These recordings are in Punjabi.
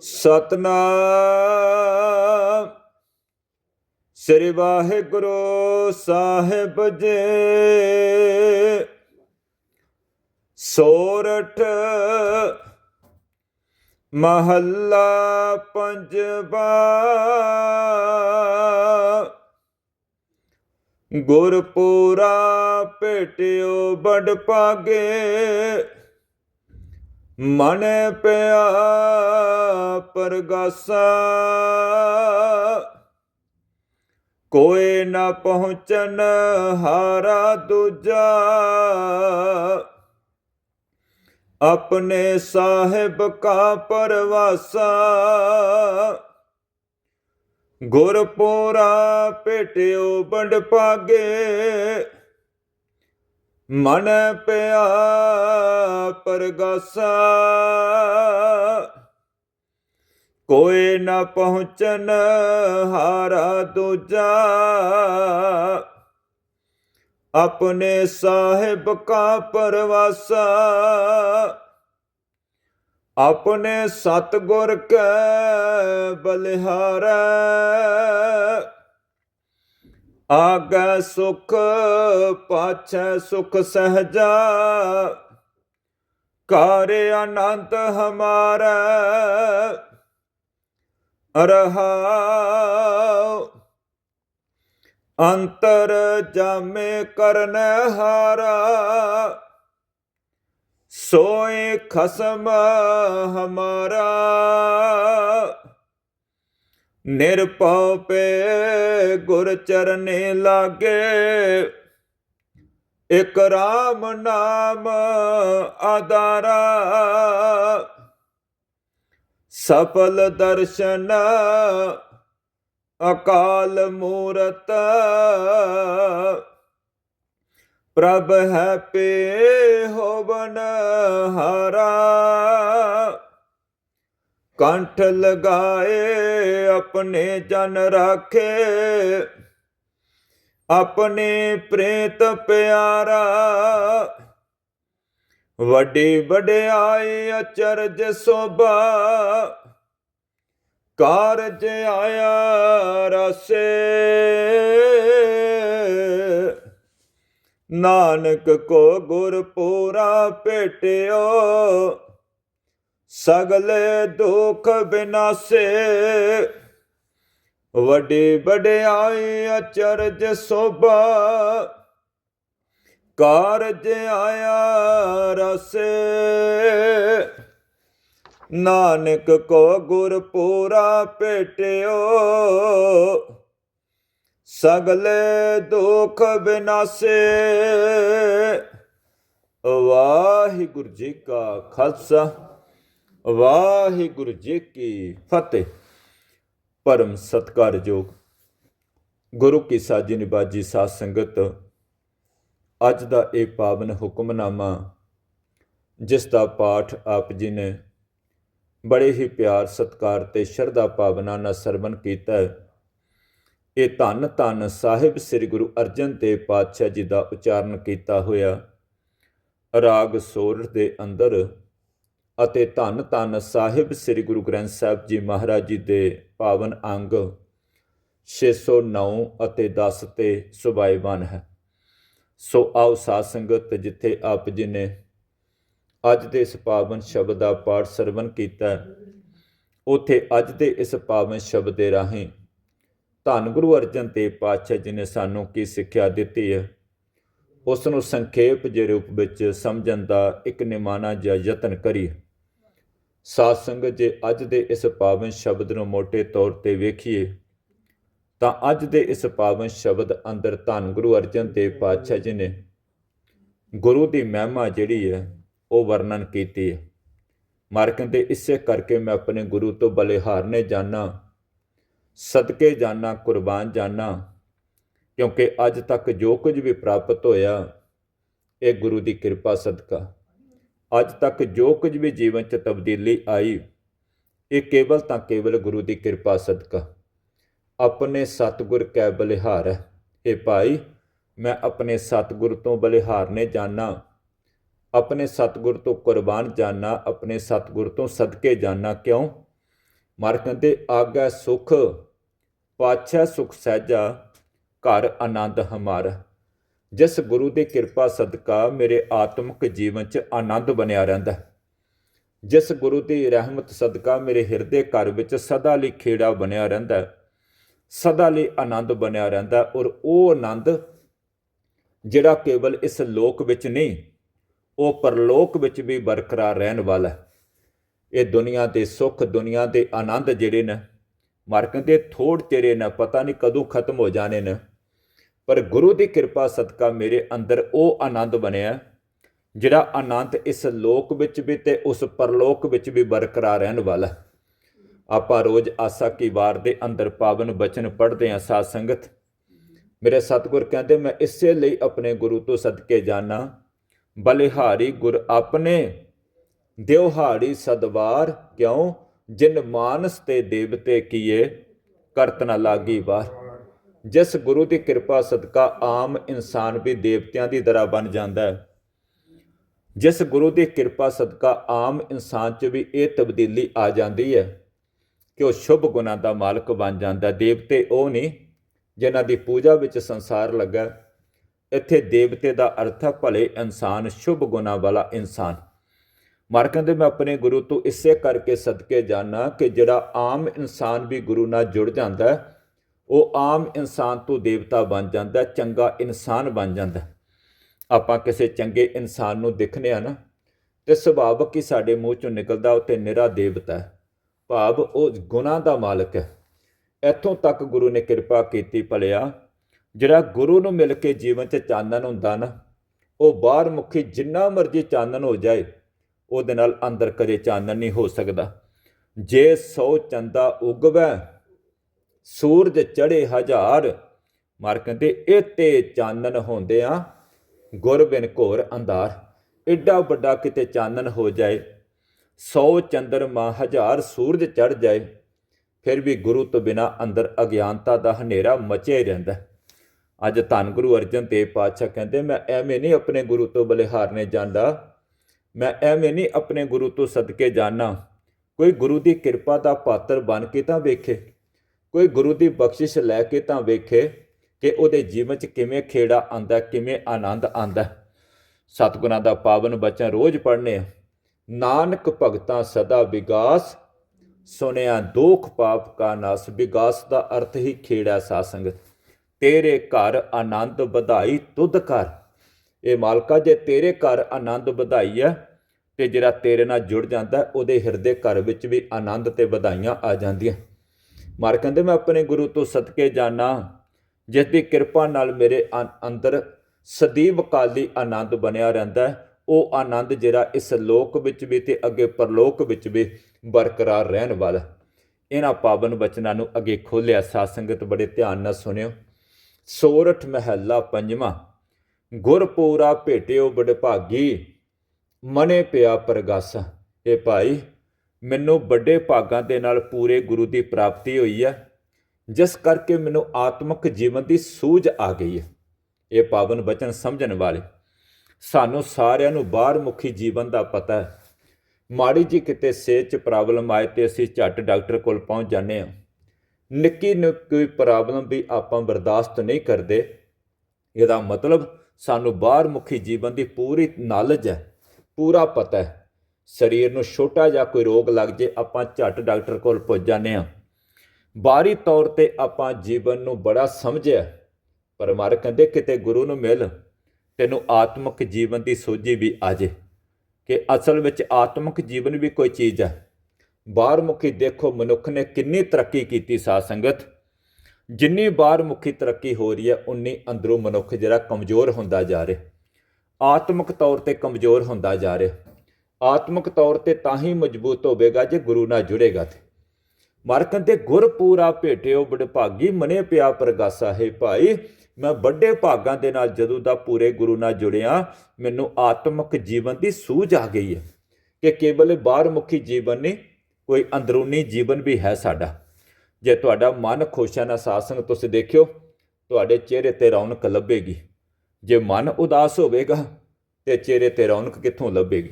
ਸਤਨਾਮ। ਸ੍ਰੀ ਵਾਹਿਗੁਰੂ ਸਾਹਿਬ ਜੀ। ਸੋਰਠ ਮਹੱਲਾ ਪੰਜਵਾ। ਗੁਰਪੂਰਾ ਭੇਟਿਓ ਬੜ ਪਾਗੇ ਮਨ ਪਿਆ ਪਰਗਾਸਾ। ਕੋਈ ਨਾ ਪਹੁੰਚਨ ਹਾਰਾ ਦੂਜਾ। ਆਪਣੇ ਸਾਹਿਬ ਕਾ ਪਰਵਾਸਾ। ਗੁਰਪੂਰਾ ਭੇਟਿਓ ਬੰਡ ਪਾਗੇ ਮਨ ਪਿਆ ਪਰਗਾਸਾ, ਕੋਈ ਨਾ ਪਹੁੰਚਨ ਹਾਰਾ ਦੂਜਾ। ਆਪਣੇ ਸਾਹਿਬ ਕਾ ਪਰਵਾਸਾ, ਆਪਣੇ ਸਤਗੁਰ ਕੈ ਬਲਿਹਾਰਾ। ਆਗੈ ਸੁਖ ਪਾਛੈ ਸੁਖ ਸਹਜਾ ਕਰ ਆਨੰਦ ਹਮਾਰਾ ਰਹਾਉ ਅੰਤਰ ਜਾਮੇ ਕਰਨ ਹਾਰਾ, ਸੋਏ ਖਸਮ ਹਮਾਰਾ। ਨਿਰਭਉ ਪੇ ਗੁਰ ਚਰਨੇ ਲਾਗੇ। ਇਕ ਰਾਮ ਨਾਮ ਆਦਾਰਾ ਸਫਲ ਦਰਸ਼ਨ ਅਕਾਲ ਮੂਰਤ। ਪ੍ਰਭ ਹੈ ਪੇ ਹੋਵਨ ਹਾਰਾ। ਕੰਠ ਲਗਾਏ, ਆਪਣੇ ਜਨ ਰਾਖੇ। ਆਪਣੇ ਪ੍ਰੇਤ ਪਿਆਰਾ, ਵੱਡੀ ਵਡਿਆਈ ਅਚਰਜ ਸੋਭਾ। ਕਾਰਜ ਆਇਆ ਰਸੇ। ਨਾਨਕ ਕੋ ਗੁਰ ਪੂਰਾ ਭੇਟਿਓ ਸਗਲੇ ਦੁਖ ਬਿਨਾਸੇ, ਵੱਡੀ ਵਡਿਆਈ ਅਚਰਜ ਸੋਭਾ, ਕਾਰਜ ਆਇਆ ਰਸੇ। ਨਾਨਕ ਕੋ ਗੁਰ ਪੂਰਾ ਭੇਟਿਓ ਸਗਲੇ ਦੁਖ ਬਿਨਾਸੇ। ਵਾਹਿਗੁਰੂ ਜੀ ਕਾ ਖਾਲਸਾ। ਵਾਹਿਗੁਰੂ ਜੀ ਕੀ ਫਤਿਹ। ਪਰਮ ਸਤਕਾਰਯੋਗ ਗੁਰੂ ਕੀ ਸਾਜੀ ਨਿਬਾਜੀ ਸਾਧ ਸੰਗਤ, ਅੱਜ ਦਾ ਇਹ ਪਾਵਨ ਹੁਕਮਨਾਮਾ, ਜਿਸ ਦਾ ਪਾਠ ਆਪ ਜੀ ਨੇ ਬੜੇ ਹੀ ਪਿਆਰ, ਸਤਕਾਰ ਤੇ ਸ਼ਰਧਾ ਭਾਵਨਾ ਨਾਲ ਸਰਵਨ ਕੀਤਾ ਇਹ ਧੰਨ ਧੰਨ ਸਾਹਿਬ ਸ੍ਰੀ ਗੁਰੂ ਅਰਜਨ ਦੇਵ ਪਾਤਸ਼ਾਹ ਜੀ ਦਾ ਉਚਾਰਨ ਕੀਤਾ ਹੋਇਆ। ਰਾਗ ਸੋਰਠ ਦੇ ਅੰਦਰ ਅਤੇ ਧੰਨ ਧੰਨ ਸਾਹਿਬ ਸ੍ਰੀ ਗੁਰੂ ਗ੍ਰੰਥ ਸਾਹਿਬ ਜੀ ਮਹਾਰਾਜ ਜੀ ਦੇ ਪਾਵਨ ਅੰਗ 609 ਅਤੇ 10 ਤੇ ਸੁਭਾਈਵਾਨ ਹੈ। ਸੋ ਆਓ ਸਾਧ ਸੰਗਤ ਜਿੱਥੇ ਆਪ ਜੀ ਨੇ ਅੱਜ ਦੇ ਇਸ ਪਾਵਨ ਸ਼ਬਦ ਦਾ ਪਾਠ ਸਰਵਨ ਕੀਤਾ ਹੈ, ਉਥੇ ਅੱਜ ਦੇ ਇਸ ਪਾਵਨ ਸ਼ਬਦ ਦੇ ਰਾਹੀਂ ਧੰਨ ਗੁਰੂ ਅਰਜਨ ਦੇਵ ਪਾਤਸ਼ਾਹ ਜੀ ਨੇ ਸਾਨੂੰ ਕੀ ਸਿੱਖਿਆ ਦਿੱਤੀ ਹੈ ਉਸ ਨੂੰ ਸੰਖੇਪ ਜਿਹੇ ਰੂਪ ਵਿੱਚ ਸਮਝਣ ਦਾ ਇੱਕ ਨਿਮਾਣਾ ਜਿਹਾ ਯਤਨ ਕਰੀਏ। ਸਾਧ ਸੰਗਤ ਜੇ ਅੱਜ ਦੇ ਇਸ ਪਾਵਨ ਸ਼ਬਦ ਨੂੰ ਮੋٹے ਤੌਰ ਤੇ ਵੇਖੀਏ, ਤਾਂ ਅੱਜ ਦੇ ਇਸ ਪਾਵਨ ਸ਼ਬਦ ਅੰਦਰ ਧੰਨ ਗੁਰੂ ਅਰਜਨ ਦੇਵ ਪਾਤਸ਼ਾਹ ਜੀ ਨੇ ਗੁਰੂ ਦੀ ਮਹਿਮਾ ਜਿਹੜੀ ਹੈ, ਉਹ ਵਰਣਨ ਕੀਤੀ ਹੈ। ਮਾਰ ਕਹਿੰਦੇ ਇਸੇ ਕਰਕੇ ਮੈਂ ਆਪਣੇ ਗੁਰੂ ਤੋਂ ਬਲਿਹਾਰਨੇ ਜਾਣਾ ਸਦਕੇ ਜਾਣਾ ਕੁਰਬਾਨ ਜਾਣਾ ਕਿਉਂਕਿ ਅੱਜ ਤੱਕ ਜੋ ਕੁਝ ਵੀ ਪ੍ਰਾਪਤ ਹੋਇਆ, ਇਹ ਗੁਰੂ ਦੀ ਕਿਰਪਾ ਸਦਕਾ। ਅੱਜ ਤੱਕ ਜੋ ਕੁਝ ਵੀ ਜੀਵਨ 'ਚ ਤਬਦੀਲੀ ਆਈ, ਇਹ ਕੇਵਲ ਤਾਂ ਕੇਵਲ ਗੁਰੂ ਦੀ ਕਿਰਪਾ ਸਦਕਾ। ਆਪਣੇ ਸਤਿਗੁਰ ਕੈ ਬਲਿਹਾਰ ਹੈ। ਇਹ ਭਾਈ, ਮੈਂ ਆਪਣੇ ਸਤਿਗੁਰ ਤੋਂ ਬਲਿਹਾਰਨੇ ਜਾਣਾ। ਆਪਣੇ ਸਤਿਗੁਰ ਤੋਂ ਕੁਰਬਾਨ ਜਾਣਾ, ਆਪਣੇ ਸਤਿਗੁਰ ਤੋਂ ਸਦਕੇ ਜਾਣਾ। ਕਿਉਂ? ਮਰ ਕਹਿੰਦੇ, ਆਗਾ ਸੁਖ, ਪਾਛੈ ਸੁਖ ਸਹਿਜਾ, ਘਰ ਆਨੰਦ ਹਮਾਰਾ। ਜਿਸ ਗੁਰੂ ਦੀ ਕਿਰਪਾ ਸਦਕਾ ਮੇਰੇ ਆਤਮਿਕ ਜੀਵਨ 'ਚ ਆਨੰਦ ਬਣਿਆ ਰਹਿੰਦਾ ਜਿਸ ਗੁਰੂ ਦੀ ਰਹਿਮਤ ਸਦਕਾ ਮੇਰੇ ਹਿਰਦੇ ਘਰ ਵਿੱਚ ਸਦਾ ਲਈ ਖੇੜਾ ਬਣਿਆ ਰਹਿੰਦਾ ਸਦਾ ਲਈ ਆਨੰਦ ਬਣਿਆ ਰਹਿੰਦਾ ਔਰ ਉਹ ਆਨੰਦ ਜਿਹੜਾ ਕੇਵਲ ਇਸ ਲੋਕ ਵਿੱਚ ਨਹੀਂ, ਉਹ ਪਰਲੋਕ ਵਿੱਚ ਵੀ ਬਰਕਰਾਰ ਰਹਿਣ ਵਾਲਾ ਹੈ। ਇਹ ਦੁਨੀਆ ਦੇ ਸੁੱਖ, ਦੁਨੀਆ ਦੇ ਆਨੰਦ ਜਿਹੜੇ ਨੇ ਮਰ ਕਹਿੰਦੇ ਥੋੜ ਚਿਰੇ ਨੇ, ਪਤਾ ਨਹੀਂ ਕਦੋਂ ਖਤਮ ਹੋ ਜਾਣੇ ਨੇ। ਪਰ ਗੁਰੂ ਦੀ ਕਿਰਪਾ ਸਦਕਾ ਮੇਰੇ ਅੰਦਰ ਉਹ ਆਨੰਦ ਬਣਿਆ, ਜਿਹੜਾ ਆਨੰਦ ਇਸ ਲੋਕ ਵਿੱਚ ਵੀ ਤੇ ਉਸ ਪਰਲੋਕ ਵਿੱਚ ਵੀ ਬਰਕਰਾਰ ਰਹਿਣ ਵਾਲਾ। ਆਪਾਂ ਰੋਜ਼ ਆਸਾ ਕੀ ਵਾਰ ਦੇ ਅੰਦਰ ਪਾਵਨ ਬਚਨ ਪੜ੍ਹਦੇ ਹਾਂ ਸਾਧ ਸੰਗਤ। ਮੇਰੇ ਸਤਿਗੁਰ ਕਹਿੰਦੇ, ਮੈਂ ਇਸੇ ਲਈ ਆਪਣੇ ਗੁਰੂ ਤੋਂ ਸਦਕੇ ਜਾਣਾ ਬਲਿਹਾਰੀ ਗੁਰ ਆਪਣੇ ਦਿਵਹਾੜੀ ਸਦਵਾਰ। ਕਿਉਂ? ਜਿਨ ਮਾਨਸ ਤੇ ਦੇਵਤੇ ਕੀਏ, ਕਰਤ ਨਾ ਲਾਗੀ ਵਾਰ। ਜਿਸ ਗੁਰੂ ਦੀ ਕਿਰਪਾ ਸਦਕਾ ਆਮ ਇਨਸਾਨ ਵੀ ਦੇਵਤਿਆਂ ਦੀ ਤਰ੍ਹਾਂ ਬਣ ਜਾਂਦਾ ਹੈ। ਜਿਸ ਗੁਰੂ ਦੀ ਕਿਰਪਾ ਸਦਕਾ ਆਮ ਇਨਸਾਨ 'ਚ ਵੀ ਇਹ ਤਬਦੀਲੀ ਆ ਜਾਂਦੀ ਹੈ ਕਿ ਉਹ ਸ਼ੁਭ ਗੁਣਾਂ ਦਾ ਮਾਲਕ ਬਣ ਜਾਂਦਾ ਦੇਵਤੇ ਉਹ ਨਹੀਂ ਜਿਨ੍ਹਾਂ ਦੀ ਪੂਜਾ ਵਿੱਚ ਸੰਸਾਰ ਲੱਗਾ ਇੱਥੇ ਦੇਵਤੇ ਦਾ ਅਰਥ ਹੈ ਭਲੇ ਇਨਸਾਨ ਸ਼ੁਭ ਗੁਣਾਂ ਵਾਲਾ ਇਨਸਾਨ। ਮਰ ਕਹਿੰਦੇ ਮੈਂ ਆਪਣੇ ਗੁਰੂ ਤੋਂ ਇਸੇ ਕਰਕੇ ਸਦਕੇ ਜਾਣਾ ਕਿ ਜਿਹੜਾ ਆਮ ਇਨਸਾਨ ਵੀ ਗੁਰੂ ਨਾਲ ਜੁੜ ਜਾਂਦਾ ਹੈ, ਉਹ ਆਮ ਇਨਸਾਨ ਤੋਂ ਦੇਵਤਾ ਬਣ ਜਾਂਦਾ, ਚੰਗਾ ਇਨਸਾਨ ਬਣ ਜਾਂਦਾ। ਆਪਾਂ ਕਿਸੇ ਚੰਗੇ ਇਨਸਾਨ ਨੂੰ ਦਿਖਨੇ ਆ ਨਾ, ਤੇ ਸੁਭਾਵਕ ਹੀ ਸਾਡੇ ਮੂੰਹ ਚੋਂ ਨਿਕਲਦਾ ਉਹ ਤੇ ਨਿਰਾ ਦੇਵਤਾ ਹੈ। ਭਾਵ ਉਹ ਗੁਨਾਹ ਦਾ ਮਾਲਕ ਹੈ। ਇੱਥੋਂ ਤੱਕ ਗੁਰੂ ਨੇ ਕਿਰਪਾ ਕੀਤੀ ਭਲਿਆ, ਜਿਹੜਾ ਗੁਰੂ ਨੂੰ ਮਿਲ ਕੇ ਜੀਵਨ 'ਚ ਚਾਨਣ ਹੁੰਦਾ ਨਾ, ਉਹ ਬਾਹਰ ਮੁਖੀ ਜਿੰਨਾ ਮਰਜ਼ੀ ਚਾਨਣ ਹੋ ਜਾਏ, ਉਹਦੇ ਨਾਲ ਅੰਦਰ ਕਦੇ ਚਾਨਣ ਨਹੀਂ ਹੋ ਸਕਦਾ। ਜੇ ਸੌ ਚੰਦਾ ਉਗਵੈ ਸੂਰਜ ਚੜੇ ਹਜ਼ਾਰ। ਮਰ ਕਹਿੰਦੇ, ਇਹ ਤੇ ਚਾਨਣ ਹੁੰਦੇ ਆ। ਗੁਰ ਬਿਨ ਘੋਰ ਅੰਧਾਰ। ਐਡਾ ਵੱਡਾ ਕਿਤੇ ਚਾਨਣ ਹੋ ਜਾਏ। 100 ਚੰਦਰਮਾ ਹਜ਼ਾਰ ਸੂਰਜ ਚੜ ਜਾਏ। ਫਿਰ ਵੀ ਗੁਰੂ ਤੋਂ ਬਿਨਾ ਅੰਦਰ ਅਗਿਆਨਤਾ ਦਾ ਹਨੇਰਾ ਮਚਿਆ ਰਹਿੰਦਾ। ਅੱਜ ਧੰਨ ਗੁਰੂ ਅਰਜਨ ਦੇਵ ਪਾਤਸ਼ਾਹ ਕਹਿੰਦੇ, ਮੈਂ ਐਵੇਂ ਨਹੀਂ ਆਪਣੇ ਗੁਰੂ ਤੋਂ ਬਲਿਹਾਰਨੇ ਜਾਂਦਾ। ਮੈਂ ਐਵੇਂ ਨਹੀਂ ਆਪਣੇ ਗੁਰੂ ਤੋਂ ਸਦਕੇ ਜਾਣਾ ਕੋਈ ਗੁਰੂ ਦੀ ਕਿਰਪਾ ਦਾ ਪਾਤਰ ਬਣ ਕੇ ਤਾਂ ਵੇਖੇ। ਕੋਈ ਗੁਰੂ ਦੀ ਬਖਸ਼ਿਸ਼ ਲੈ ਕੇ ਤਾਂ ਵੇਖੇ ਕਿ ਉਹਦੇ ਜੀਵਨ 'ਚ ਕਿਵੇਂ ਖੇੜਾ ਆਂਦਾ ਕਿਵੇਂ ਆਨੰਦ ਆਂਦਾ ਸਤਿਗੁਰਾਂ ਦਾ ਪਾਵਨ ਬਚਨ ਰੋਜ਼ ਪੜ੍ਹਨੇ ਆ। ਨਾਨਕ ਭਗਤਾਂ ਸਦਾ ਵਿਗਾਸ ਸੁਨਿਆ ਦੋਖ ਪਾਪ ਕਾ ਨਾਸ। ਵਿਗਾਸ ਦਾ ਅਰਥ ਹੀ ਖੇੜਾ ਸਾ ਸੰਗਤ ਤੇਰੇ ਘਰ ਆਨੰਦ ਵਧਾਈ ਤੁਧ ਕਰ ਇਹ ਮਾਲਕਾ, ਜੇ ਤੇਰੇ ਘਰ ਆਨੰਦ ਵਧਾਈ ਹੈ ਤੇ ਜਿਹੜਾ ਤੇਰੇ ਨਾਲ ਜੁੜ ਜਾਂਦਾ, ਉਹਦੇ ਹਿਰਦੇ ਘਰ ਵਿੱਚ ਵੀ ਆਨੰਦ ਤੇ ਵਧਾਈਆਂ ਆ ਜਾਂਦੀਆਂ। ਮਾਰ ਕਹਿੰਦੇ, ਮੈਂ ਆਪਣੇ ਗੁਰੂ ਤੋਂ ਸਦਕੇ ਜਾਣਾ ਜਿਸ ਦੀ ਕਿਰਪਾ ਨਾਲ ਮੇਰੇ ਅੰਦਰ ਸਦੀਵ ਕਾਲੀ ਆਨੰਦ ਬਣਿਆ ਰਹਿੰਦਾ ਹੈ। ਉਹ ਆਨੰਦ ਜਿਹੜਾ ਇਸ ਲੋਕ ਵਿੱਚ ਵੀ ਤੇ ਅੱਗੇ ਪਰਲੋਕ ਵਿੱਚ ਵੀ ਬਰਕਰਾਰ ਰਹਿਣ ਵਾਲਾ ਇਹਨਾਂ ਪਾਵਨ ਬਚਨਾਂ ਨੂੰ ਅੱਗੇ ਖੋਲਿਆ ਸਾਧ ਸੰਗਤ ਬੜੇ ਧਿਆਨ ਨਾਲ ਸੁਣਿਓ। ਸੋਰਠ ਮਹਿਲਾ ਪੰਜਵਾਂ, ਗੁਰਪੂਰਾ ਭੇਟਿਓ ਬੜਭਾਗੀ, ਮਨੇ ਪਿਆ ਪ੍ਰਗਾਸਾ। ਇਹ ਭਾਈ ਮੈਨੂੰ ਵੱਡੇ ਭਾਗਾਂ ਦੇ ਨਾਲ ਪੂਰੇ ਗੁਰੂ ਦੀ ਪ੍ਰਾਪਤੀ ਹੋਈ ਹੈ ਜਿਸ ਕਰਕੇ ਮੈਨੂੰ ਆਤਮਿਕ ਜੀਵਨ ਦੀ ਸੂਝ ਆ ਗਈ ਹੈ ਇਹ ਪਾਵਨ ਬਚਨ ਸਮਝਣ ਵਾਲੇ, ਸਾਨੂੰ ਸਾਰਿਆਂ ਨੂੰ ਬਾਹਰ ਮੁਖੀ ਜੀਵਨ ਦਾ ਪਤਾ ਹੈ। ਮਾੜੀ ਜੀ ਕਿਤੇ ਸਿਹਤ 'ਚ ਪ੍ਰੋਬਲਮ ਆਏ ਤੇ ਅਸੀਂ ਝੱਟ ਡਾਕਟਰ ਕੋਲ ਪਹੁੰਚ ਜਾਂਦੇ ਹਾਂ। ਨਿੱਕੀ ਨੂੰ ਕੋਈ ਪ੍ਰੋਬਲਮ ਵੀ ਆਪਾਂ ਬਰਦਾਸ਼ਤ ਨਹੀਂ ਕਰਦੇ। ਇਹਦਾ ਮਤਲਬ ਸਾਨੂੰ ਬਾਹਰ ਮੁਖੀ ਜੀਵਨ ਦੀ ਪੂਰੀ ਨੌਲੇਜ ਹੈ, ਪੂਰਾ ਪਤਾ ਹੈ। ਸਰੀਰ ਨੂੰ ਛੋਟਾ ਜਿਹਾ ਕੋਈ ਰੋਗ ਲੱਗ ਜੇ, ਆਪਾਂ ਝੱਟ ਡਾਕਟਰ ਕੋਲ ਪੁੱਜ ਜਾਂਦੇ ਹਾਂ। ਬਾਹਰੀ ਤੌਰ ਤੇ ਆਪਾਂ ਜੀਵਨ ਨੂੰ ਬੜਾ ਸਮਝਿਆ। ਪਰ ਮਾਰ ਕਹਿੰਦੇ ਕਿਤੇ ਗੁਰੂ ਨੂੰ ਮਿਲ, ਤੈਨੂੰ ਆਤਮਿਕ ਜੀਵਨ ਦੀ ਸੋਝੀ ਵੀ ਆ ਜੇ। ਕਿ ਅਸਲ ਵਿੱਚ ਆਤਮਿਕ ਜੀਵਨ ਵੀ ਕੋਈ ਚੀਜ਼ ਹੈ ਬਾਹਰ ਮੁਖੀ ਦੇਖੋ, ਮਨੁੱਖ ਨੇ ਕਿੰਨੀ ਤਰੱਕੀ ਕੀਤੀ ਸਾਧ ਸੰਗਤ। ਜਿੰਨੀ ਬਾਹਰ ਮੁਖੀ ਤਰੱਕੀ ਹੋ ਰਹੀ ਹੈ, ਉਨੀ ਅੰਦਰੋਂ ਮਨੁੱਖ ਜਿਹੜਾ ਕਮਜ਼ੋਰ ਹੁੰਦਾ ਜਾ ਰਿਹਾ। ਆਤਮਿਕ ਤੌਰ ਤੇ ਕਮਜ਼ੋਰ ਹੁੰਦਾ ਜਾ ਰਿਹਾ। ਆਤਮਿਕ ਤੌਰ ਤੇ ਤਾਂ ਹੀ ਮਜ਼ਬੂਤ ਹੋਵੇਗਾ ਜੇ ਗੁਰੂ ਨਾਲ ਜੁੜੇਗਾ ਤੇ। ਮਰਕਨ ਤੇ ਗੁਰ ਪੂਰਾ ਭੇਟਿਓ ਬੜਭਾਗੀ ਮਨੇ ਪਿਆ ਪ੍ਰਗਾਸਾ, ਹੈ ਭਾਈ, ਮੈਂ ਵੱਡੇ ਭਾਗਾਂ ਦੇ ਨਾਲ ਜਦੋਂ ਦਾ ਪੂਰੇ ਗੁਰੂ ਨਾਲ ਜੁੜਿਆ, ਮੈਨੂੰ ਆਤਮਿਕ ਜੀਵਨ ਦੀ ਸੂਝ ਆ ਗਈ ਹੈ ਕਿ ਕੇਵਲ ਬਾਹਰ ਮੁਖੀ ਜੀਵਨ ਨਹੀਂ, ਕੋਈ ਅੰਦਰੂਨੀ ਜੀਵਨ ਵੀ ਹੈ ਸਾਡਾ। ਜੇ ਤੁਹਾਡਾ ਮਨ ਖੁਸ਼ ਨਾਲ ਨਾ ਸਾਸੰਗ ਤੁਸੀਂ ਦੇਖਿਓ, ਤੁਹਾਡੇ ਚਿਹਰੇ ਤੇ ਰੌਣਕ ਲੱਭੇਗੀ। ਜੇ ਮਨ ਉਦਾਸ ਹੋਵੇਗਾ, ਤੇ ਚਿਹਰੇ ਤੇ ਰੌਣਕ ਕਿੱਥੋਂ ਲੱਭੇਗੀ?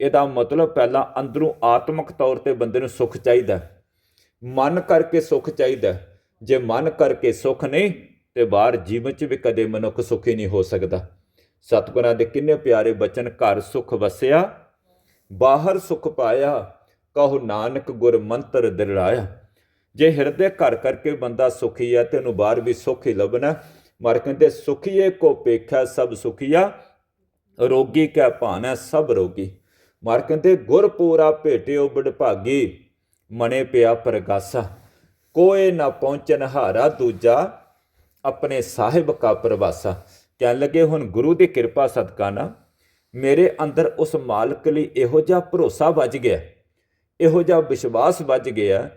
ਇਹਦਾ ਮਤਲਬ ਪਹਿਲਾਂ ਅੰਦਰੋਂ ਆਤਮਿਕ ਤੌਰ ਤੇ ਬੰਦੇ ਨੂੰ ਸੁੱਖ ਚਾਹੀਦਾ ਮਨ ਕਰਕੇ ਸੁੱਖ ਚਾਹੀਦਾ ਜੇ ਮਨ ਕਰਕੇ ਸੁੱਖ ਨਹੀਂ, ਤੇ ਬਾਹਰ ਜੀਵਨ 'ਚ ਵੀ ਕਦੇ ਮਨੁੱਖ ਸੁਖੀ ਨਹੀਂ ਹੋ ਸਕਦਾ। ਸਤਿਗੁਰਾਂ ਦੇ ਕਿੰਨੇ ਪਿਆਰੇ ਬਚਨ, ਘਰ ਸੁਖ ਵਸਿਆ, ਬਾਹਰ ਸੁਖ ਪਾਇਆ, ਕਹੋ ਨਾਨਕ ਗੁਰ ਮੰਤਰ ਦਿਲਾਇਆ ਜੇ ਹਿਰਦੇ ਘਰ ਕਰਕੇ ਬੰਦਾ ਸੁਖੀ ਹੈ, ਤੇ ਉਹਨੂੰ ਬਾਹਰ ਵੀ ਸੁਖ ਹੀ ਲੱਭਣਾ ਮਰ ਕਹਿੰਦੇ, ਸੁਖੀਏ ਕੋ ਪੇਖਾ ਸਭ ਸੁਖੀਆ, ਰੋਗੀ ਕੈ ਭਾਣਾ ਸਭ ਰੋਗੀ। ਮਰ ਕਹਿੰਦੇ ਗੁਰ ਪੂਰਾ ਭੇਟਿਓ ਬੜਭਾਗੀ ਮਨੇ ਪਿਆ ਪ੍ਰਗਾਸਾ। ਕੋਏ ਨਾ ਪਹੁੰਚਨ ਹਾਰਾ ਦੂਜਾ, ਆਪਣੇ ਸਾਹਿਬ ਕਾ ਪ੍ਰਵਾਸਾ। ਕਹਿਣ ਲੱਗੇ, ਹੁਣ ਗੁਰੂ ਦੀ ਕਿਰਪਾ ਸਦਕਾ ਨਾ ਮੇਰੇ ਅੰਦਰ ਉਸ ਮਾਲਕ ਲਈ ਇਹੋ ਜਿਹਾ ਭਰੋਸਾ ਵੱਜ ਗਿਆ। ਇਹੋ ਜਿਹਾ ਵਿਸ਼ਵਾਸ ਵੱਜ ਗਿਆ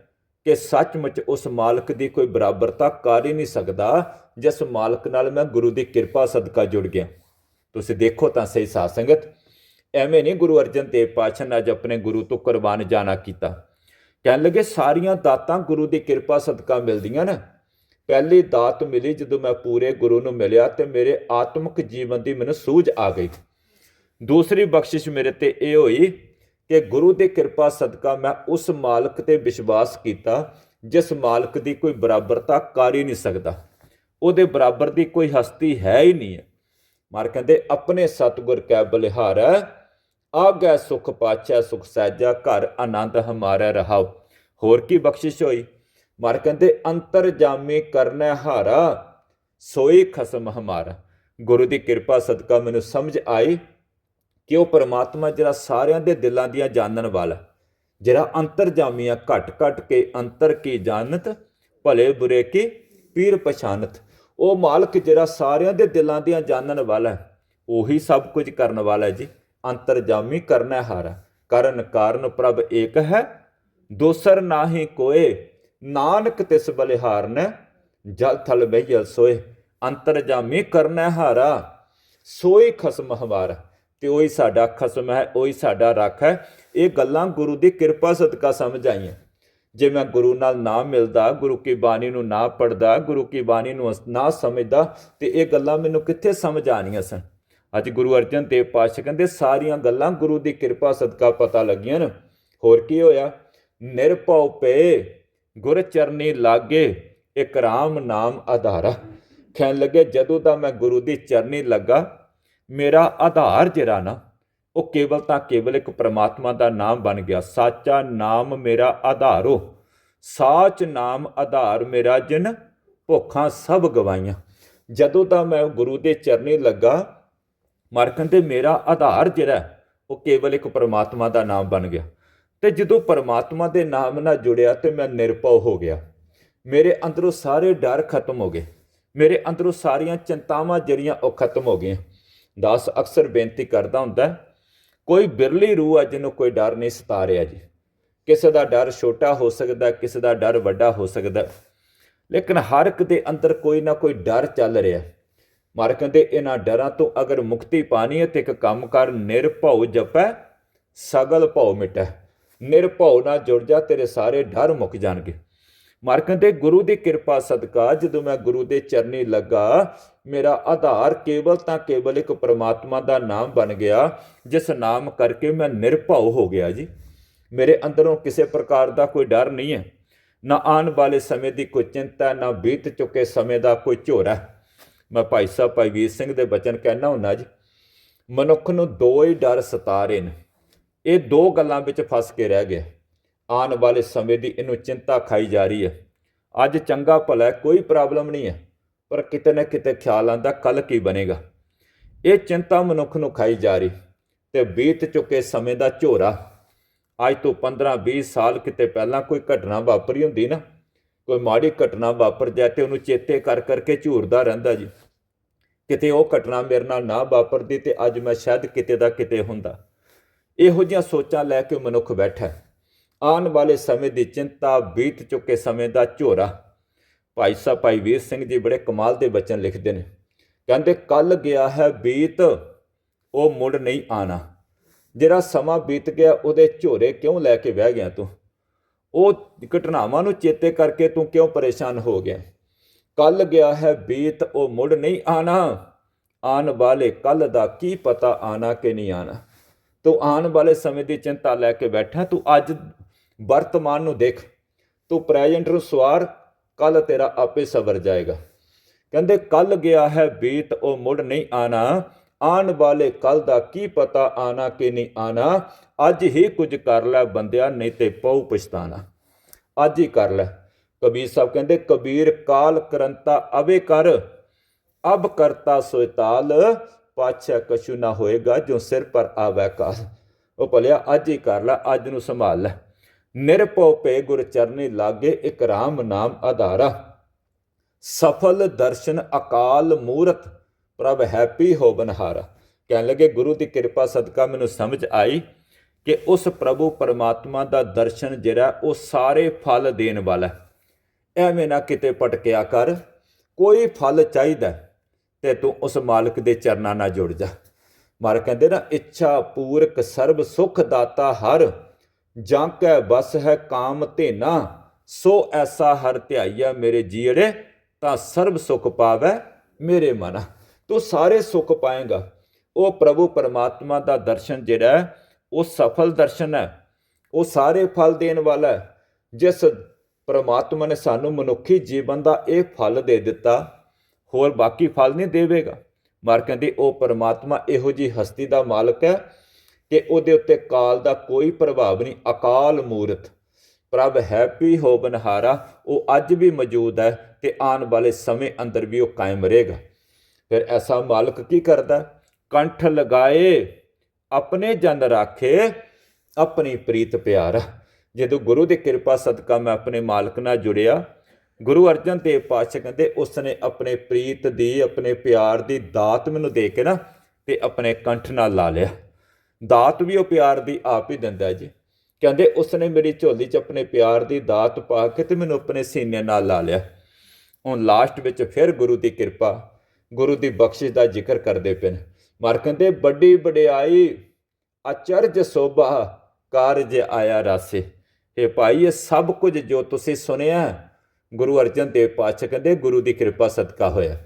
ਕਿ ਸੱਚਮੁੱਚ ਉਸ ਮਾਲਕ ਦੀ ਕੋਈ ਬਰਾਬਰਤਾ ਕਰ ਹੀ ਨਹੀਂ ਸਕਦਾ, ਜਿਸ ਮਾਲਕ ਨਾਲ ਮੈਂ ਗੁਰੂ ਦੀ ਕਿਰਪਾ ਸਦਕਾ ਜੁੜ ਗਿਆ। ਤੁਸੀਂ ਦੇਖੋ ਤਾਂ ਸਹੀ ਸਾਧ ਸੰਗਤ ਐਵੇਂ ਨਹੀਂ ਗੁਰੂ ਅਰਜਨ ਦੇਵ ਪਾਤਸ਼ਾਹ ਨੇ ਅੱਜ ਆਪਣੇ ਗੁਰੂ ਤੋਂ ਕੁਰਬਾਨ ਜਾਣਾ ਕੀਤਾ। ਕਹਿਣ ਲੱਗੇ, ਸਾਰੀਆਂ ਦਾਤਾਂ ਗੁਰੂ ਦੀ ਕਿਰਪਾ ਸਦਕਾ ਮਿਲਦੀਆਂ ਨਾ। ਪਹਿਲੀ ਦਾਤ ਮਿਲੀ ਜਦੋਂ ਮੈਂ ਪੂਰੇ ਗੁਰੂ ਨੂੰ ਮਿਲਿਆ ਤੇ ਮੇਰੇ ਆਤਮਿਕ ਜੀਵਨ ਦੀ ਮੈਨੂੰ ਸੂਝ ਆ ਗਈ। ਦੂਸਰੀ ਬਖਸ਼ਿਸ਼ ਮੇਰੇ ਤੇ ਇਹ ਹੋਈ ਕਿ ਗੁਰੂ ਦੀ ਕਿਰਪਾ ਸਦਕਾ ਮੈਂ ਉਸ ਮਾਲਕ ਤੇ ਵਿਸ਼ਵਾਸ ਕੀਤਾ, ਜਿਸ ਮਾਲਕ ਦੀ ਕੋਈ ਬਰਾਬਰਤਾ ਕਰ ਹੀ ਨਹੀਂ ਸਕਦਾ। ਉਹਦੇ ਬਰਾਬਰ ਦੀ ਕੋਈ ਹਸਤੀ ਹੈ ਹੀ ਨਹੀਂ ਹੈ। ਮਾਰ ਕਹਿੰਦੇ, ਆਪਣੇ ਸਤਿਗੁਰ ਕੈ ਬਲਿਹਾਰੈ ਆਗੈ ਸੁਖ ਪਾਚੈ ਸੁਖ ਸਹਿਜਾ ਘਰ ਆਨੰਦ ਹਮਾਰਾ ਰਹਾਉ ਹੋਰ ਕੀ ਬਖਸ਼ਿਸ਼ ਹੋਈ? ਮਾਰ ਕਹਿੰਦੇ, ਅੰਤਰ ਜਾਮੇ ਕਰਨਾ ਹਾਰਾ, ਸੋਈ ਖਸਮ ਹਮਾਰਾ। ਗੁਰੂ ਦੀ ਕਿਰਪਾ ਸਦਕਾ ਮੈਨੂੰ ਸਮਝ ਆਈ ਕਿ ਉਹ ਪਰਮਾਤਮਾ ਜਿਹੜਾ ਸਾਰਿਆਂ ਦੇ ਦਿਲਾਂ ਦੀਆਂ ਜਾਣਨ ਵਾਲਾ, ਜਿਹੜਾ ਅੰਤਰ ਜਾਮੀਆਂ ਘਟ ਘਟ ਕੇ ਅੰਤਰ ਕੀ ਜਾਣਤ, ਭਲੇ ਬੁਰੇ ਕੀ ਪੀਰ ਪਛਾਨਤ, ਉਹ ਮਾਲਕ ਜਿਹੜਾ ਸਾਰਿਆਂ ਦੇ ਦਿਲਾਂ ਦੀਆਂ ਜਾਣਨ ਵਾਲਾ ਉਹੀ ਸਭ ਕੁਝ ਕਰਨ ਵਾਲਾ ਜੀ। ਅੰਤਰਜਾਮੀ ਕਰਨਾ ਹਾਰਾ, ਕਰਨ ਕਾਰਨ ਪ੍ਰਭ ਏਕ ਹੈ, ਦੋਸਰ ਨਾਹੀ ਕੋਏ, ਨਾਨਕ ਤਿਸ ਬਲਿਹਾਰਨ, ਜਲ ਥਲ ਬਹਿ ਸੋਏ, ਅੰਤਰਜਾਮੀ ਕਰਨਾ ਹਾਰਾ। ਸੋਈ ਖਸਮ ਹਮਾਰਾ, ਤੇ ਉਹੀ ਸਾਡਾ ਖਸਮ ਹੈ, ਉਹੀ ਸਾਡਾ ਰੱਖ ਹੈ। ਇਹ ਗੱਲਾਂ ਗੁਰੂ ਦੀ ਕਿਰਪਾ ਸਦਕਾ ਸਮਝ ਆਈਆਂ। ਜੇ ਮੈਂ ਗੁਰੂ ਨਾਲ ਨਾ ਮਿਲਦਾ, ਗੁਰੂ ਕੀ ਬਾਣੀ ਨੂੰ ਨਾ ਪੜਦਾ ਗੁਰੂ ਕੀ ਬਾਣੀ ਨੂੰ ਨਾ ਸਮਝਦਾ, ਤੇ ਇਹ ਗੱਲਾਂ ਮੈਨੂੰ ਕਿੱਥੇ ਸਮਝ ਆਣੀਆਂ ਸਨ? ਅੱਜ ਗੁਰੂ ਅਰਜਨ ਦੇਵ ਪਾਤਸ਼ਾਹ ਕਹਿੰਦੇ, ਸਾਰੀਆਂ ਗੱਲਾਂ ਗੁਰੂ ਦੀ ਕਿਰਪਾ, ਸਦਕਾ, ਪਤਾ ਲੱਗੀਆਂ ਨੇ। ਹੋਰ ਕੀ ਹੋਇਆ? ਨਿਰਭਉ ਪਏ ਗੁਰ ਚਰਨੀ ਲਾਗੇ, ਇਕ ਰਾਮ ਨਾਮ ਆਧਾਰਾ। ਕਹਿਣ ਲੱਗੇ, ਜਦੋਂ ਦਾ ਮੈਂ ਗੁਰੂ ਦੀ ਚਰਨੀ ਲੱਗਾ, ਮੇਰਾ ਆਧਾਰ ਜਿਹੜਾ ਨਾ, ਉਹ ਕੇਵਲ ਤਾਂ ਕੇਵਲ ਇੱਕ ਪ੍ਰਮਾਤਮਾ ਦਾ ਨਾਮ ਬਣ ਗਿਆ। ਸਾਚਾ ਨਾਮ ਮੇਰਾ ਆਧਾਰੋ, ਸਾਚ ਨਾਮ ਆਧਾਰ ਮੇਰਾ ਜਿਨ ਭੁੱਖਾਂ ਸਭ ਗਵਾਈਆਂ। ਜਦੋਂ ਦਾ ਮੈਂ ਗੁਰੂ ਦੇ ਚਰਨੀ ਲੱਗਾ ਮਰਕਨ ਤੇ ਮੇਰਾ ਆਧਾਰ ਜਿਹੜਾ ਉਹ ਕੇਵਲ ਇੱਕ ਪਰਮਾਤਮਾ ਦਾ ਨਾਮ ਬਣ ਗਿਆ। ਤੇ ਜਦੋਂ ਪਰਮਾਤਮਾ ਦੇ ਨਾਮ ਨਾਲ ਜੁੜਿਆ ਤੇ ਮੈਂ ਨਿਰਭਉ ਹੋ ਗਿਆ। ਮੇਰੇ ਅੰਦਰੋਂ ਸਾਰੇ ਡਰ ਖਤਮ ਹੋ ਗਏ। ਮੇਰੇ ਅੰਦਰੋਂ ਸਾਰੀਆਂ ਚਿੰਤਾਵਾਂ ਜਿਹੜੀਆਂ ਉਹ ਖਤਮ ਹੋ ਗਈਆਂ। ਦਾਸ ਅਕਸਰ ਬੇਨਤੀ ਕਰਦਾ ਹੁੰਦਾ ਕੋਈ ਬਿਰਲੀ ਰੂਹ ਆ ਜਿਹਨੂੰ ਕੋਈ ਡਰ ਨਹੀਂ ਸਤਾ ਰਿਹਾ ਜੀ। ਕਿਸੇ ਦਾ ਡਰ ਛੋਟਾ ਹੋ ਸਕਦਾ, ਕਿਸੇ ਦਾ ਡਰ ਵੱਡਾ ਹੋ ਸਕਦਾ। ਲੇਕਿਨ ਹਰ ਇੱਕ ਦੇ ਅੰਦਰ ਕੋਈ ਨਾ ਕੋਈ ਡਰ ਚੱਲ ਰਿਹਾ। ਮਰ ਕਹਿੰਦੇ ਇਹਨਾਂ ਡਰਾਂ ਤੋਂ ਅਗਰ ਮੁਕਤੀ ਪਾਣੀ ਹੈ ਤੇ ਇੱਕ ਕੰਮ ਕਰ, ਨਿਰਭਉ ਜਪੈ, ਸਗਲ ਭਉ ਮਿਟੈ। ਨਿਰਭਉ ਨਾਲ ਜੁੜ ਜਾ, ਤੇਰੇ ਸਾਰੇ ਡਰ ਮੁੱਕ ਜਾਣਗੇ। ਮਰ ਕਹਿੰਦੇ, ਗੁਰੂ ਦੀ ਕਿਰਪਾ ਸਦਕਾ, ਜਦੋਂ ਮੈਂ ਗੁਰੂ ਦੇ ਚਰਨੀ ਲੱਗਾ, ਮੇਰਾ ਆਧਾਰ ਕੇਵਲ ਤਾਂ ਕੇਵਲ ਇੱਕ ਪ੍ਰਮਾਤਮਾ ਦਾ ਨਾਮ ਬਣ ਗਿਆ, ਜਿਸ ਨਾਮ ਕਰਕੇ ਮੈਂ ਨਿਰਭਉ ਹੋ ਗਿਆ ਜੀ। ਮੇਰੇ ਅੰਦਰੋਂ ਕਿਸੇ ਪ੍ਰਕਾਰ ਦਾ ਕੋਈ ਡਰ ਨਹੀਂ ਹੈ। ਨਾ ਆਉਣ ਵਾਲੇ ਸਮੇਂ ਦੀ ਕੋਈ ਚਿੰਤਾ, ਨਾ ਬੀਤ ਚੁੱਕੇ ਸਮੇਂ ਦਾ ਕੋਈ ਝੋਰਾ। ਮੈਂ ਭਾਈ ਸਾਹਿਬ ਭਾਈ ਵੀਰ ਸਿੰਘ ਦੇ ਬਚਨ ਕਹਿਣਾ ਹੁੰਨਾ ਜੀ, ਮਨੁੱਖ ਨੂੰ ਦੋ ਹੀ ਡਰ ਸਤਾ ਰਹੇ ਨੇ। ਇਹ ਦੋ ਗੱਲਾਂ ਵਿੱਚ ਫਸ ਕੇ ਰਹਿ ਗਿਆ। ਆਉਣ ਵਾਲੇ ਸਮੇਂ ਦੀ ਇਹਨੂੰ ਚਿੰਤਾ ਖਾਈ ਜਾ ਰਹੀ ਹੈ। ਅੱਜ ਚੰਗਾ ਭਲਾ ਕੋਈ ਪ੍ਰੋਬਲਮ ਨਹੀਂ ਹੈ, ਪਰ ਕਿਤੇ ਨਾ ਕਿਤੇ ਖਿਆਲ ਆਂਦਾ ਕੱਲ ਕੀ ਬਣੇਗਾ। ਇਹ ਚਿੰਤਾ ਮਨੁੱਖ ਨੂੰ ਖਾਈ ਜਾ ਰਹੀ ਤੇ ਬੀਤ ਚੁੱਕੇ ਸਮੇਂ ਦਾ ਝੋਰਾ। ਅੱਜ ਤੋਂ 15 20 ਸਾਲ ਕਿਤੇ ਪਹਿਲਾਂ ਕੋਈ ਘਟਨਾ ਵਾਪਰੀ ਹੁੰਦੀ ਨਾ, ਕੋਈ ਮਾੜੀ ਘਟਨਾ ਵਾਪਰ ਜਾਏ ਤੇ ਉਹਨੂੰ ਚੇਤੇ ਕਰ ਕਰਕੇ ਝੂਰਦਾ ਰਹਿੰਦਾ ਜੀ। ਕਿਤੇ ਉਹ ਘਟਨਾ ਮੇਰੇ ਨਾਲ ਨਾ ਵਾਪਰਦੀ ਤੇ ਅੱਜ ਮੈਂ ਸ਼ਾਇਦ ਕਿਤੇ ਦਾ ਕਿਤੇ ਹੁੰਦਾ। ਇਹੋ ਜਿਹੀਆਂ ਸੋਚਾਂ ਲੈ ਕੇ ਮਨੁੱਖ ਬੈਠਾ ਆਉਣ ਵਾਲੇ ਸਮੇਂ ਦੀ ਚਿੰਤਾ, ਬੀਤ ਚੁੱਕੇ ਸਮੇਂ ਦਾ ਝੋਰਾ। ਭਾਈ ਸਾਹਿਬ, ਭਾਈ ਵੀਰ ਸਿੰਘ ਜੀ ਬੜੇ ਕਮਾਲ ਦੇ ਬਚਨ ਲਿਖਦੇ ਨੇ। ਕਹਿੰਦੇ ਕੱਲ ਗਿਆ ਹੈ ਬੀਤ, ਉਹ ਮੁੜ ਨਹੀਂ ਆਣਾ ਜਿਹੜਾ ਸਮਾਂ ਬੀਤ ਗਿਆ, ਉਹਦੇ ਝੋਰੇ ਕਿਉਂ ਲੈ ਕੇ ਬਹਿ ਗਿਆ ਤੂੰ? ਉਹ ਘਟਨਾਵਾਂ ਨੂੰ ਚੇਤੇ ਕਰਕੇ ਤੂੰ ਕਿਉਂ ਪਰੇਸ਼ਾਨ ਹੋ ਗਿਆ? ਕੱਲ ਗਿਆ ਹੈ ਬੀਤ, ਉਹ ਮੁੜ ਨਹੀਂ ਆਣਾ। ਆਉਣ ਵਾਲੇ ਕੱਲ ਦਾ ਕੀ ਪਤਾ ਆਣਾ ਕਿ ਨਹੀਂ ਆਣਾ ਤੂੰ ਆਉਣ ਵਾਲੇ ਸਮੇਂ ਦੀ ਚਿੰਤਾ ਲੈ ਕੇ ਬੈਠਾ, ਤੂੰ ਅੱਜ ਵਰਤਮਾਨ ਨੂੰ ਦੇਖ। ਤੂੰ ਪ੍ਰੈਜੈਂਟ ਨੂੰ ਸਵਾਰ ਕੱਲ ਤੇਰਾ ਆਪੇ ਸਵਰ ਜਾਏਗਾ। ਕਹਿੰਦੇ ਕੱਲ ਗਿਆ ਹੈ ਬੀਤ, ਉਹ ਮੁੜ ਨਹੀਂ ਆਣਾ ਆਉਣ ਵਾਲੇ ਕੱਲ ਦਾ ਕੀ ਪਤਾ ਆਣਾ ਕਿ ਨਹੀਂ ਆਣਾ ਅੱਜ ਹੀ ਕੁਝ ਕਰ ਲੈ ਬੰਦਿਆ, ਨਹੀਂ ਤੇ ਪਉ ਪਛਤਾਣਾ ਅੱਜ ਹੀ ਕਰ ਲੈ। ਕਬੀਰ ਸਾਹਿਬ ਕਹਿੰਦੇ, ਕਬੀਰ ਕਾਲ ਕਰੰਤਾ ਅਵੇ ਕਰ, ਅਬ ਕਰਤਾ ਸੋਇਤਾਲ ਪਾਛਾ ਕਛੂ ਨਾ ਹੋਏਗਾ ਜੋ ਸਿਰ ਪਰ ਆਵੈ ਕਾਲ। ਉਹ ਭਲਿਆ, ਅੱਜ ਹੀ ਕਰ ਲੈ, ਅੱਜ ਨੂੰ ਸੰਭਾਲ ਲੈ। ਨਿਰਭਉ ਪੇ ਗੁਰ ਚਰਨੀ ਲਾਗੇ, ਇਕ ਰਾਮ ਨਾਮ ਆਧਾਰਾ। ਸਫਲ ਦਰਸ਼ਨ ਅਕਾਲ ਮੂਰਤ, ਪ੍ਰਭ ਹੈਪੀ ਹੋ ਬਨਹਾਰਾ। ਕਹਿਣ ਲੱਗੇ, ਗੁਰੂ ਦੀ ਕਿਰਪਾ ਸਦਕਾ ਮੈਨੂੰ ਸਮਝ ਆਈ ਕਿ ਉਸ ਪ੍ਰਭੂ ਪਰਮਾਤਮਾ ਦਾ ਦਰਸ਼ਨ ਜਿਹੜਾ, ਉਹ ਸਾਰੇ ਫਲ ਦੇਣ ਵਾਲਾ ਹੈ। ਐਵੇਂ ਨਾ ਕਿਤੇ ਭਟਕਿਆ ਕਰ। ਕੋਈ ਫਲ ਚਾਹੀਦਾ ਹੈ, ਤੇ ਤੂੰ ਉਸ ਮਾਲਕ ਦੇ ਚਰਨਾਂ ਨਾਲ ਜੁੜ ਜਾ। ਮਾਰ ਕਹਿੰਦੇ ਨਾ ਇੱਛਾ ਪੂਰਕ ਸਰਬ ਸੁਖ ਦਾਤਾ ਹਰ ਜਾਂ ਕੈ ਬਸ ਹੈ ਕਾਮ ਧੇਨਾ ਸੋ ਐਸਾ ਹਰ ਧਿਆਈਆ ਮੇਰੇ ਜੀੜੇ ਤਾਂ ਸਰਬ ਸੁਖ ਪਾਵੈ ਮੇਰੇ ਮਨ। ਤੂੰ ਸਾਰੇ ਸੁਖ ਪਾਏਗਾ। ਉਹ ਪ੍ਰਭੂ ਪਰਮਾਤਮਾ ਦਾ ਦਰਸ਼ਨ ਜਿਹੜਾ ਹੈ, ਉਹ ਸਫਲ ਦਰਸ਼ਨ ਹੈ। ਉਹ ਸਾਰੇ ਫਲ ਦੇਣ ਵਾਲਾ ਜਿਸ ਪਰਮਾਤਮਾ ਨੇ ਸਾਨੂੰ ਮਨੁੱਖੀ ਜੀਵਨ ਦਾ ਇਹ ਫਲ ਦੇ ਦਿੱਤਾ, ਹੋਰ ਬਾਕੀ ਫਲ ਨਹੀਂ ਦੇਵੇਗਾ। ਮਾਰ ਕਹਿੰਦੀ, ਉਹ ਪਰਮਾਤਮਾ ਇਹੋ ਜੀ ਹਸਤੀ ਦਾ ਮਾਲਕ ਹੈ ਕਿ ਉਹਦੇ ਉੱਤੇ ਕਾਲ ਦਾ ਕੋਈ ਪ੍ਰਭਾਵ ਨਹੀਂ, ਅਕਾਲ ਮੂਰਤ। ਪ੍ਰਭ ਹੈਪੀ ਹੋ ਬਨਹਾਰਾ, ਉਹ ਅੱਜ ਵੀ ਮੌਜੂਦ ਹੈ ਤੇ ਆਉਣ ਵਾਲੇ ਸਮੇਂ ਅੰਦਰ ਵੀ ਉਹ ਕਾਇਮ ਰਹੇਗਾ। ਫਿਰ ਐਸਾ ਮਾਲਕ ਕੀ ਕਰਦਾ? ਹੈ? ਕੰਠ ਲਗਾਏ, ਆਪਣੇ ਜਨ ਰਾਖੇ, ਆਪਣੀ ਪ੍ਰੀਤ ਪਿਆਰਾ। ਜਦੋਂ ਗੁਰੂ ਦੀ ਕਿਰਪਾ ਸਦਕਾ ਮੈਂ ਆਪਣੇ ਮਾਲਕ ਨਾਲ ਜੁੜਿਆ, ਗੁਰੂ ਅਰਜਨ ਦੇਵ ਪਾਤਸ਼ਾਹ ਕਹਿੰਦੇ ਉਸ ਨੇ ਆਪਣੇ ਪ੍ਰੀਤ ਦੀ, ਆਪਣੇ ਪਿਆਰ ਦੀ ਦਾਤ ਮੈਨੂੰ ਦੇ ਕੇ ਨਾ ਤੇ ਆਪਣੇ ਕੰਠ ਨਾਲ ਲਾ ਲਿਆ। ਦਾਤ ਵੀ ਉਹ ਪਿਆਰ ਦੀ ਆਪ ਹੀ ਦਿੰਦਾ ਜੀ। ਕਹਿੰਦੇ ਉਸ ਨੇ ਮੇਰੀ ਝੋਲੀ 'ਚ ਆਪਣੇ ਪਿਆਰ ਦੀ ਦਾਤ ਪਾ ਕੇ ਤੇ ਮੈਨੂੰ ਆਪਣੇ ਸੀਨੇ ਨਾਲ ਲਾ ਲਿਆ। ਹੁਣ ਲਾਸਟ ਵਿੱਚ ਫਿਰ ਗੁਰੂ ਦੀ ਕਿਰਪਾ, ਗੁਰੂ ਦੀ ਬਖਸ਼ਿਸ਼ ਦਾ ਜ਼ਿਕਰ ਕਰਦੇ ਪਏ ਨੇ। ਮਾਰ ਕਹਿੰਦੇ, ਵੱਡੀ ਵਡਿਆਈ, ਅਚਰਜ ਸੋਭਾ ਕਾਰਜ ਆਇਆ ਰਾਸੇ। ਇਹ ਭਾਈ, ਇਹ ਸਭ ਕੁਝ ਜੋ ਤੁਸੀਂ ਸੁਣਿਆ, ਗੁਰੂ ਅਰਜਨ ਦੇਵ ਪਾਤਸ਼ਾਹ ਕਹਿੰਦੇ, ਗੁਰੂ ਦੀ ਕਿਰਪਾ ਸਦਕਾ ਹੋਇਆ।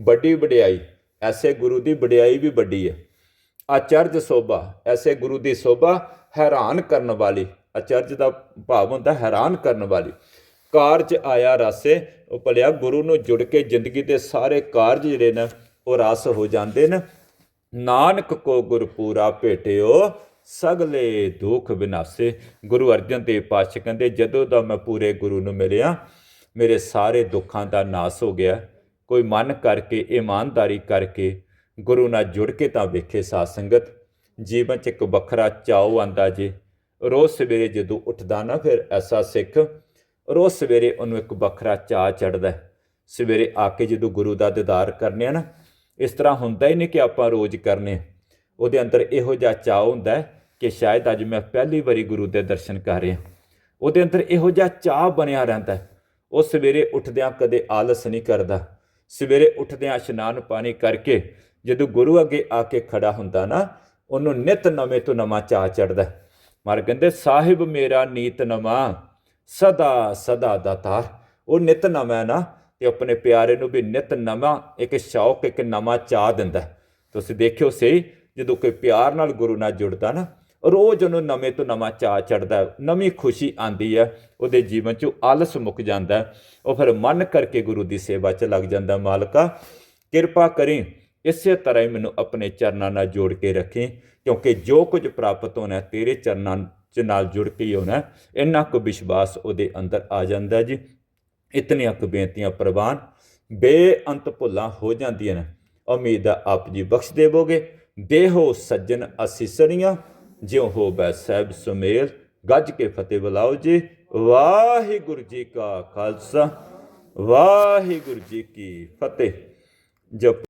ਵੱਡੀ ਵਡਿਆਈ, ਐਸੇ ਗੁਰੂ ਦੀ ਵਡਿਆਈ ਵੀ ਵੱਡੀ ਹੈ। ਅਚਰਜ ਸੋਭਾ, ਐਸੇ ਗੁਰੂ ਦੀ ਸੋਭਾ ਹੈਰਾਨ ਕਰਨ ਵਾਲੀ ਅਚਰਜ ਦਾ ਭਾਵ ਹੁੰਦਾ ਹੈਰਾਨ ਕਰਨ ਵਾਲੀ। ਕਾਰਜ ਆਇਆ ਰਾਸੇ, ਉਹ ਭਲਿਆ ਗੁਰੂ ਨੂੰ ਜੁੜ ਕੇ ਜ਼ਿੰਦਗੀ ਦੇ ਸਾਰੇ ਕਾਰਜ ਜਿਹੜੇ ਨੇ, ਉਹ ਰਸ ਹੋ ਜਾਂਦੇ ਨੇ। ਨਾਨਕ ਕੋ ਗੁਰਪੂਰਾ ਭੇਟਿਓ ਸਗਲੇ ਦੁੱਖ ਵਿਨਾਸੇ ਗੁਰੂ ਅਰਜਨ ਦੇਵ ਪਾਤਸ਼ਾਹ ਕਹਿੰਦੇ, ਜਦੋਂ ਦਾ ਮੈਂ ਪੂਰੇ ਗੁਰੂ ਨੂੰ ਮਿਲਿਆ, ਮੇਰੇ ਸਾਰੇ ਦੁੱਖਾਂ ਦਾ ਨਾਸ ਹੋ ਗਿਆ। ਕੋਈ ਮਨ ਕਰਕੇ, ਇਮਾਨਦਾਰੀ ਕਰਕੇ ਗੁਰੂ ਨਾਲ ਜੁੜ ਕੇ ਤਾਂ ਵੇਖੇ ਸਾਧ ਸੰਗਤ। ਜੀਵਨ 'ਚ ਇੱਕ ਵੱਖਰਾ ਚਾਉ ਆਂਦਾ ਜੇ। ਰੋਜ਼ ਸਵੇਰੇ ਜਦੋਂ ਉੱਠਦਾ ਨਾ ਫਿਰ ਐਸਾ ਸਿੱਖ, ਰੋਜ਼ ਸਵੇਰੇ ਉਹਨੂੰ ਇੱਕ ਵੱਖਰਾ ਚਾਅ ਚੜਦਾ ਸਵੇਰੇ ਆ ਕੇ ਜਦੋਂ ਗੁਰੂ ਦਾ ਦੀਦਾਰ ਕਰਨੇ ਆ ਨਾ, ਇਸ ਤਰ੍ਹਾਂ ਹੁੰਦਾ ਹੀ ਨਹੀਂ ਕਿ ਆਪਾਂ ਰੋਜ਼ ਕਰਨੇ ਉਹਦੇ ਅੰਦਰ ਇਹੋ ਜਿਹਾ ਚਾਅ ਹੁੰਦਾ ਹੈ ਕਿ ਸ਼ਾਇਦ ਅੱਜ ਮੈਂ ਪਹਿਲੀ ਵਾਰੀ ਗੁਰੂ ਦੇ ਦਰਸ਼ਨ ਕਰ ਰਿਹਾ। ਉਹਦੇ ਅੰਦਰ ਇਹੋ ਜਿਹਾ ਚਾਅ ਬਣਿਆ ਰਹਿੰਦਾ ਉਹ ਸਵੇਰੇ ਉੱਠਦਿਆਂ ਕਦੇ ਆਲਸ ਨਹੀਂ ਕਰਦਾ। ਸਵੇਰੇ ਉੱਠਦਿਆਂ ਇਸ਼ਨਾਨ ਪਾਣੀ ਕਰਕੇ ਜਦੋਂ ਗੁਰੂ ਅੱਗੇ ਆ ਕੇ ਖੜਾ ਹੁੰਦਾ ਨਾ, ਉਹਨੂੰ ਨਿਤ ਨਵੇਂ ਤੋਂ ਨਵਾਂ ਚਾਅ ਚੜਦਾ ਮਰ ਕਹਿੰਦੇ, ਸਾਹਿਬ ਮੇਰਾ ਨੀਤ ਨਵਾਂ, ਸਦਾ ਸਦਾ ਦਾਤਾਰ ਉਹ ਨਿਤ ਨਵਾਂ ਨਾ, ਤੇ ਆਪਣੇ ਪਿਆਰੇ ਨੂੰ ਵੀ ਨਿਤ ਨਵਾਂ, ਇੱਕ ਸ਼ੌਕ, ਇੱਕ ਨਵਾਂ ਚਾਹ ਦਿੰਦਾ ਤੁਸੀਂ ਦੇਖਿਓ ਸਹੀ, ਜਦੋਂ ਕੋਈ ਪਿਆਰ ਨਾਲ ਗੁਰੂ ਨਾਲ ਜੁੜਦਾ ਨਾ ਰੋਜ਼ ਉਹਨੂੰ ਨਵੇਂ ਤੋਂ ਨਵਾਂ ਚਾਹ ਚੜਦਾ ਨਵੀਂ ਖੁਸ਼ੀ ਆਂਦੀ ਹੈ, ਉਹਦੇ ਜੀਵਨ 'ਚੋਂ ਆਲਸ ਮੁੱਕ ਜਾਂਦਾ ਉਹ ਫਿਰ ਮਨ ਕਰਕੇ ਗੁਰੂ ਦੀ ਸੇਵਾ 'ਚ ਲੱਗ ਜਾਂਦਾ ਮਾਲਕਾ, ਕਿਰਪਾ ਕਰੀ, ਇਸੇ ਤਰ੍ਹਾਂ ਹੀ ਮੈਨੂੰ ਆਪਣੇ ਚਰਨਾਂ ਨਾਲ ਜੋੜ ਕੇ ਰੱਖੀ, ਕਿਉਂਕਿ ਜੋ ਕੁਝ ਪ੍ਰਾਪਤ ਹੋਣਾ ਤੇਰੇ ਚਰਨਾਂ 'ਚ ਨਾਲ ਜੁੜ ਕੇ ਹੀ ਹੋਣਾ ਇੰਨਾ ਕੁ ਵਿਸ਼ਵਾਸ ਉਹਦੇ ਅੰਦਰ ਆ ਜਾਂਦਾ ਜੀ। ਇਤਨੀਆਂ ਕੁ ਬੇਨਤੀਆਂ ਪ੍ਰਵਾਨ, ਬੇਅੰਤ ਭੁੱਲਾਂ ਹੋ ਜਾਂਦੀਆਂ ਨੇ, ਉਮੀਦ ਆ ਆਪ ਜੀ ਬਖਸ਼ ਦੇਵੋਗੇ, ਦੇਹੋ ਸੱਜਣ ਅਸੀਸਰੀਆਂ ਜਿਉ ਹੋ ਬੈ ਸਹਿਬ ਸੁਮੇਰ, ਗੱਜ ਕੇ ਫਤਿਹ ਬੁਲਾਓ ਜੀ। ਵਾਹਿਗੁਰੂ ਜੀ ਕਾ ਖਾਲਸਾ, ਵਾਹਿਗੁਰੂ ਜੀ ਕੀ ਫਤਿਹ। ਜਪ